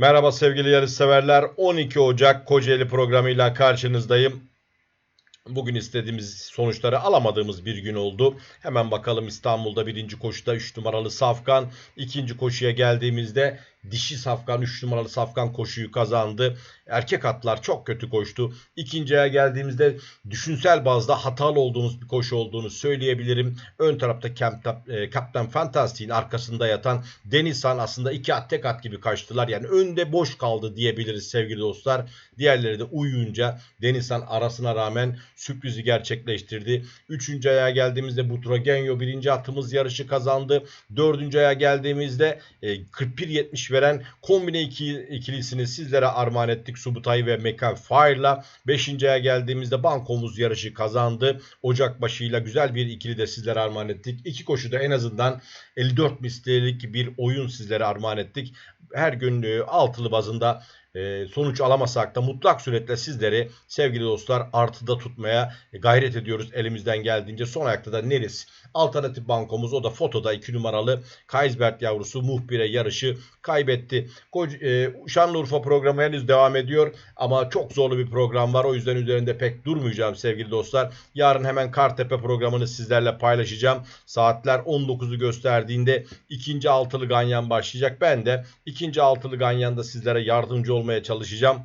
Merhaba sevgili yarışseverler. 12 Ocak Kocaeli programıyla karşınızdayım. Bugün istediğimiz sonuçları alamadığımız bir gün oldu. Hemen bakalım İstanbul'da birinci koşuda 3 numaralı Safkan. ikinci koşuya geldiğimizde dişi Safkan 3 numaralı Safkan koşuyu kazandı. Erkek atlar çok kötü koştu. İkinciye geldiğimizde düşünsel bazda hatalı olduğumuz bir koşu olduğunu söyleyebilirim. Ön tarafta e, Kaptan Fantastic'in arkasında yatan Denizhan aslında iki at tek at gibi kaçtılar. Yani önde boş kaldı diyebiliriz sevgili dostlar. Diğerleri de uyuyunca Denizhan arasına rağmen sürprizi gerçekleştirdi. Üçüncü aya geldiğimizde Butragenyo birinci atımız yarışı kazandı. Dördüncü aya geldiğimizde e, 41-70 veren kombine iki, ikilisini sizlere armağan ettik. Subutay ve Mekan Fire'la. Beşinci aya geldiğimizde bankomuz yarışı kazandı. Ocak başıyla güzel bir ikili de sizlere armağan ettik. İki koşuda en azından 54 mislilik bir oyun sizlere armağan ettik. Her gün altılı bazında sonuç alamasak da mutlak suretle sizleri sevgili dostlar artıda tutmaya gayret ediyoruz elimizden geldiğince. Son ayakta da Neris alternatif bankomuz o da fotoda 2 numaralı Kaysbert yavrusu muhbire yarışı kaybetti. E, Şanlıurfa programı henüz devam ediyor ama çok zorlu bir program var. O yüzden üzerinde pek durmayacağım sevgili dostlar. Yarın hemen Kartepe programını sizlerle paylaşacağım. Saatler 19'u gösterdiğinde ikinci altılı ganyan başlayacak. Ben de ikinci altılı ganyanda sizlere yardımcı olmaya çalışacağım.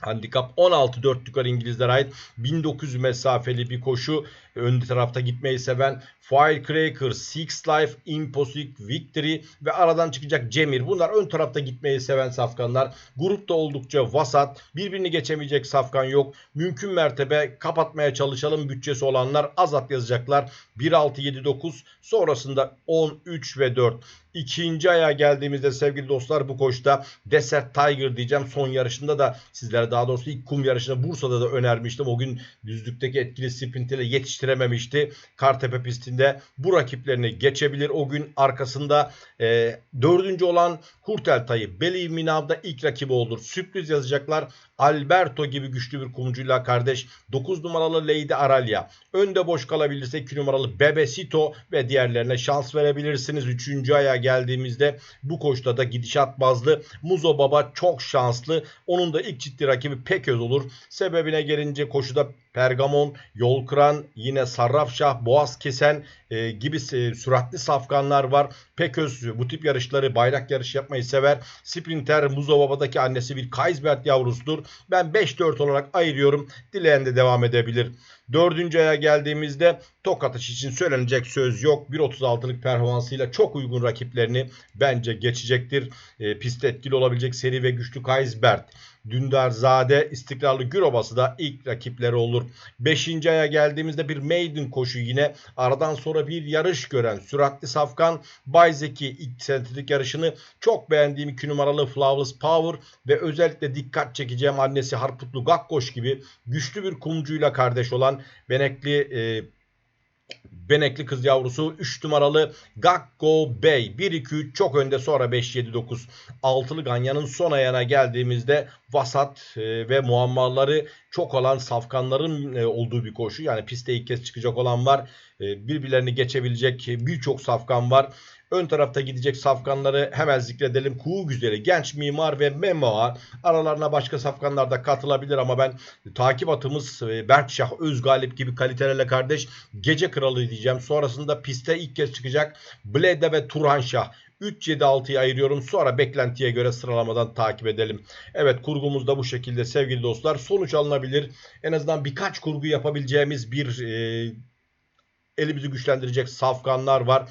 Handikap 16 dörtlükler İngilizlere ait 1900 mesafeli bir koşu. Ön tarafta gitmeyi seven Firecracker, Six Life, Impossible, Victory ve aradan çıkacak Cemir. Bunlar ön tarafta gitmeyi seven safkanlar. Grupta oldukça vasat. Birbirini geçemeyecek safkan yok. Mümkün mertebe kapatmaya çalışalım. Bütçesi olanlar az at yazacaklar. 1, 6, 7, 9 sonrasında 10, 3 ve 4. İkinci aya geldiğimizde sevgili dostlar bu koşta Desert Tiger diyeceğim. Son yarışında da sizlere daha doğrusu ilk kum yarışında Bursa'da da önermiştim. O gün düzlükteki etkili sprintiyle yetiştirememişti. Kartepe pistinde bu rakiplerini geçebilir. O gün arkasında e, dördüncü olan Kurteltay'ı Believe Me Now'da ilk rakibi olur. Sürpriz yazacaklar. Alberto gibi güçlü bir kumcuyla kardeş 9 numaralı Lady Aralia. Önde boş kalabilirse 2 numaralı Bebesito ve diğerlerine şans verebilirsiniz. 3. aya geldiğimizde bu koşuda da gidişat bazlı Muzo Baba çok şanslı. Onun da ilk ciddi rakibi Peköz olur. Sebebine gelince koşuda Pergamon, Yol Kıran, yine Sarrafşah, Boğaz Kesen e, gibi e, süratli safkanlar var. Peköz bu tip yarışları bayrak yarışı yapmayı sever. Sprinter Muzo Baba'daki annesi bir Kaysbert yavrusudur. Ben 5-4 olarak ayırıyorum. Dileyen de devam edebilir. Dördüncü aya geldiğimizde tok atış için söylenecek söz yok. 1.36'lık performansıyla çok uygun rakiplerini bence geçecektir. E, pistte etkili olabilecek seri ve güçlü Kaysbert. Dündar Zade, istikrarlı Gürobası da ilk rakipleri olur. Beşinci aya geldiğimizde bir maiden koşu yine aradan sonra bir yarış gören süratli safkan Bayzeki ilk sentetik yarışını çok beğendiğim 2 numaralı Flawless Power ve özellikle dikkat çekeceğim annesi Harputlu Gakkoş gibi güçlü bir kumcuyla kardeş olan Benekli e, Benekli kız yavrusu 3 numaralı Gakko Bey 1-2-3 çok önde sonra 5-7-9 altılı ganyanın son ayağına geldiğimizde vasat e, ve muammaları çok olan safkanların e, olduğu bir koşu. Yani piste ilk kez çıkacak olan var. E, birbirlerini geçebilecek birçok safkan var. Ön tarafta gidecek safkanları hemen zikredelim. Kuğu Güzeli, Genç Mimar ve Memoa. Aralarına başka safkanlar da katılabilir ama ben takip atımız e, Berkşah Özgalip gibi kalitelerle kardeş Gece Kralı diyeceğim. Sonrasında piste ilk kez çıkacak Blede ve Turhanşah. 3-7-6'yı ayırıyorum. Sonra beklentiye göre sıralamadan takip edelim. Evet kurgumuz da bu şekilde sevgili dostlar. Sonuç alınabilir. En azından birkaç kurgu yapabileceğimiz bir e, elimizi güçlendirecek safkanlar var.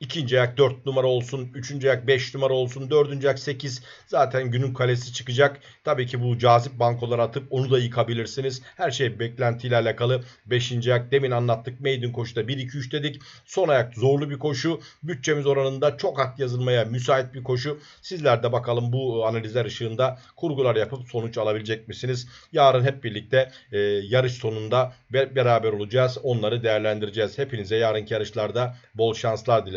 İkinci ayak 4 numara olsun. Üçüncü ayak 5 numara olsun. Dördüncü ayak 8. Zaten günün kalesi çıkacak. Tabii ki bu cazip bankolara atıp onu da yıkabilirsiniz. Her şey beklentiyle alakalı. Beşinci ayak demin anlattık. Maiden koşuda 1-2-3 dedik. Son ayak zorlu bir koşu. Bütçemiz oranında çok at yazılmaya müsait bir koşu. Sizler de bakalım bu analizler ışığında kurgular yapıp sonuç alabilecek misiniz? Yarın hep birlikte e, yarış sonunda be- beraber olacağız. Onları değerlendireceğiz. Hepinize yarınki yarışlarda bol şanslar dilerim.